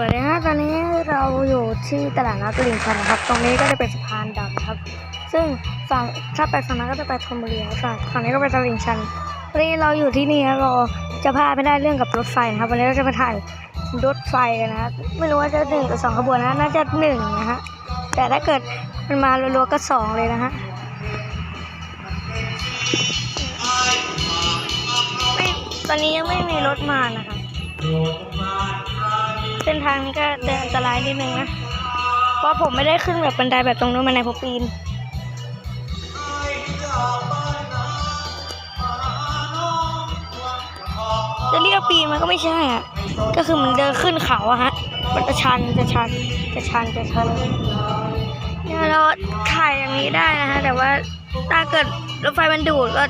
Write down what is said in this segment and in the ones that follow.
วัสดีครับตอนนี้เราอยู่ที่ตลาดนัดตลิ่งชันนะครับ ตรงนี้ก็จะเป็นสะพานดำครับ ซึ่งฝั่งถ้าไปฝั่งนั้นก็จะไปธนบุรีครับฝั่งฝั่งนี้ก็ไปตลิ่งชันวันนี้เราอยู่ที่นี่ครับเราจะพลาดไม่ได้เรื่องกับรถไฟนะครับวันนี้เราจะไปถ่ายรถไฟกันนะครับไม่รู้ว่าจะหนึ่งหรือสองขบวนนะน่าจะหนึ่งนะฮะแต่ถ้าเกิดมันมารัวๆก็สองเลยนะฮะไม่ตอนนี้ยังไม่มีรถมานะคะ เส้นทางนี้ก็เดินอันตรายนิดนึงนะ เพราะผมไม่ได้ขึ้นแบบบันไดแบบตรงนู้นมาในผมปีนจะเรียกปีนมันก็ไม่ใช่อะ ก็คือมันเดินขึ้นเขาอะฮะ มันจะชันจะชันจะชันจะชันเนี่ยเราถ่ายอย่างนี้ได้นะฮะ แต่ว่าถ้าเกิดรถไฟมันดูดก็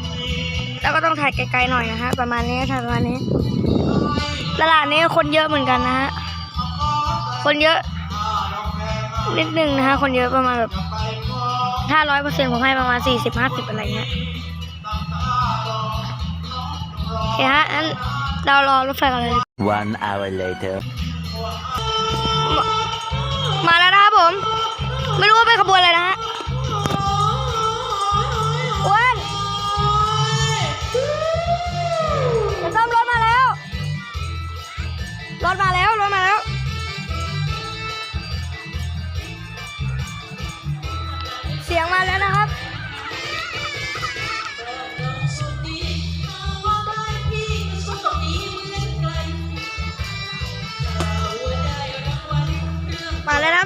เราก็ต้องถ่ายไกลๆหน่อยนะฮะ ประมาณนี้ถ่ายประมาณนี้ ตลาดนี้คนเยอะเหมือนกันนะฮะ คนเยอะนิดนึงนะฮะ คนเยอะประมาณแบบถ้าร้อยเปอร์เซ็นต์ผมให้ประมาณสี่สิบห้าสิบอะไรเงี้ยโอเคฮะงั้นเรารอรถไฟกันเลย One hour later. มาแล้วนะครับผม ไม่รู้ว่าเป็นขบวนอะไรนะฮะ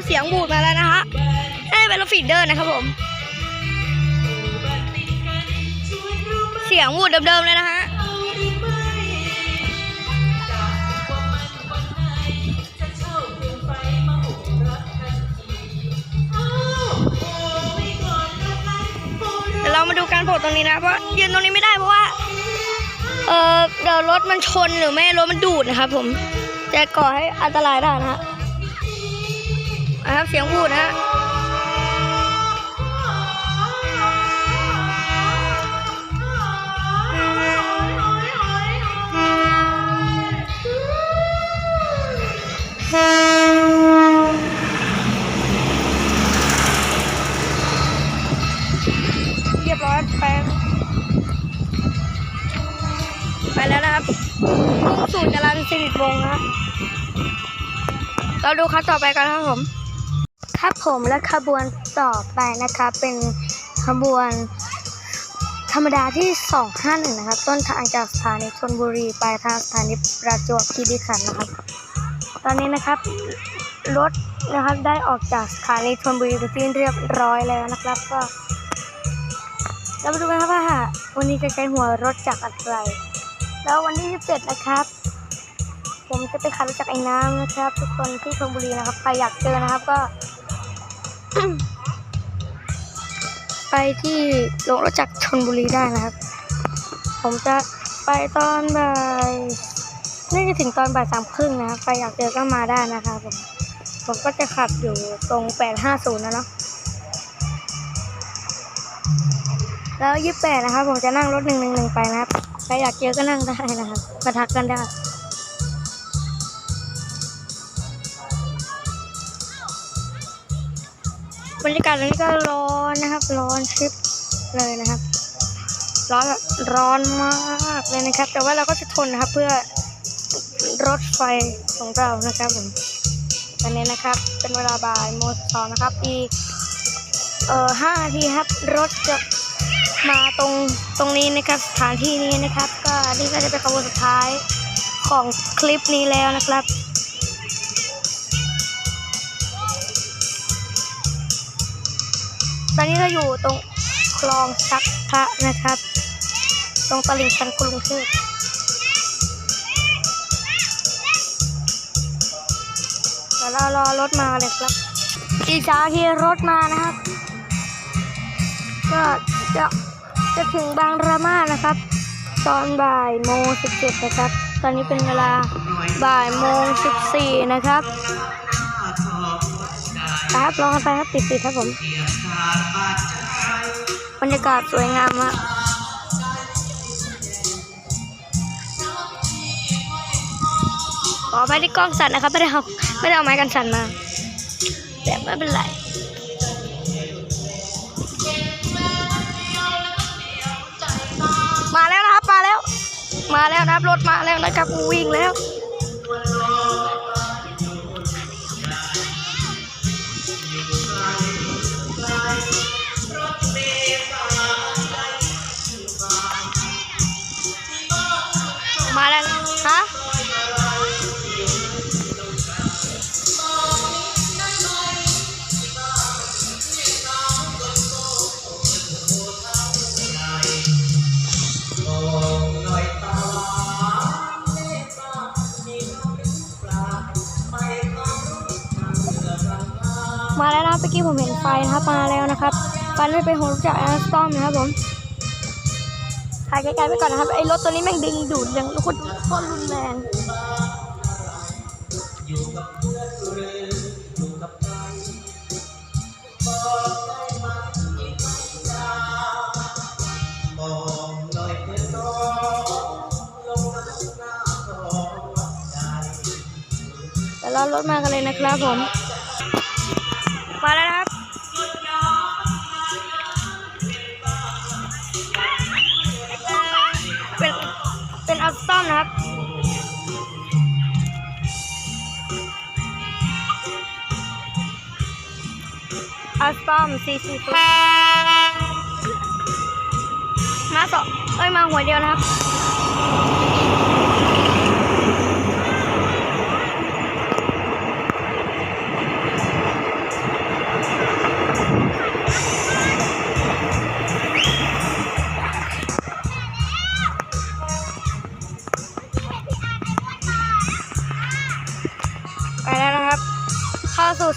เสียงบูดมาแล้วนะฮะให้เป็นรถฟีดเดอร์นะครับผม เสียงบูดเดิมๆเลยนะฮะเดี๋ยวเรามาดูการโผล่ตรงนี้นะ เพราะยืนตรงนี้ไม่ได้เพราะว่า เออเดี๋ยวรถมันชนหรือไม่รถมันดูดนะครับผม จะก่อให้อันตรายได้นะฮะ เสียงพูดนะฮะเรียบร้อยไปไปแล้วนะครับมุ่งสู่จรัญสิริวงศ์นะเราดูคันต่อไปกันครับผม ครับผมและขบวนต่อไปนะคะเป็นขบวนธรรมดาที่ 251 นะครับ ต้นทางจากสถานีชนบุรีไปทางสถานีประจวบคีรีขันธ์นะครับ ตอนนี้นะครับรถนะครับได้ออกจากสถานีชนบุรีเป็นที่เรียบร้อยแล้วนะครับ ก็เรามาดูกันครับว่าวันนี้จะใช้หัวรถจากอะไร แล้ววันที่ 17 นะครับ ผมจะไปขับรถจากไอ้น้ำนะครับ ทุกคนที่ชลบุรีนะครับใครอยากเจอนะครับก็ ไปที่โรงรถจักรชนบุรีได้นะครับ ผมจะไปตอนบ่ายน่าจะถึงตอนบ่ายสามครึ่งนะครับใครอยากเจอก็มาได้นะครับผม ผมก็จะขับอยู่ตรงแปดห้าศูนย์นะเนาะ แล้วยี่แปดนะครับ ผมจะนั่งรถหนึ่งหนึ่งหนึ่งไปนะครับ ใครอยากเจอก็นั่งได้นะครับมาทักกันได้ รรยากาศตรงนี้ก็ร้อนนะครับ ร้อนชิบเลยนะครับ ร้อนแบบร้อนมากเลยนะครับ แต่ว่าเราก็จะทนนะครับเพื่อรถไฟของเรานะครับผมตอนนี้นะครับ เป็นเวลาบ่ายโมงสองนะครับ อีเอ่อห้านาทีครับ รถจะมาตรงตรงนี้นะครับสถานที่นี้นะครับ ก็นี่ก็จะเป็นขบวนสุดท้ายของคลิปนี้แล้วนะครับ ตอนนี้เราอยู่ตรงคลองชักพระนะครับ ตรงตลิ่งชันกรุงเทพเดี๋ยวเรารอรถมาเลยครับ อีกสามนาทีรถมานะครับ ก็จะจะถึงบางระมานะครับ ตอนบ่ายโมงสิบเจ็ดนะครับ ตอนนี้เป็นเวลาบ่ายโมงสิบสี่นะครับ ครับรอกันไปครับติดๆครับผมบรรยากาศสวยงามมากขอไปที่กล้องสั่นนะครับไม่ได้เอาไม่ได้เอาไม้กันสั่นมา แต่ไม่เป็นไรมาแล้วนะครับมาแล้ว มาแล้วนะครับรถมาแล้วนะครับวิ่งแล้ว นะครับเมื่อกี้ผมเห็นไฟนะครับมาแล้วนะครับไฟไม่เป็นหัวจากแอสตอมนะครับผมถ่ายไกลๆไปก่อนนะครับไอ้รถตัวนี้แม่งดึงดูดอย่างโคตรโคตรรุนแรงเดี๋ยวเรารถมากันเลยนะครับผม มาแล้วนะครับเป็นเป็นอัลสตอมนะครับอัลสตอมสี่สี่ตัวมาสองเอ้ยมาหัวเดียวนะครับ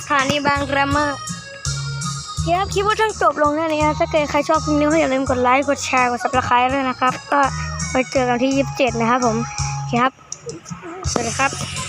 สถานีบางกระมาครับคลิปว่าต้องจบลงแค่นี้นะถ้าเกิดใครชอบคลิปนี้ก็อย่าลืมกดไลค์ กดแชร์ กดซับสไครต์ด้วยนะครับ ก็ไปเจอกันที่ 27 นะครับผม โอเคครับ สวัสดีครับ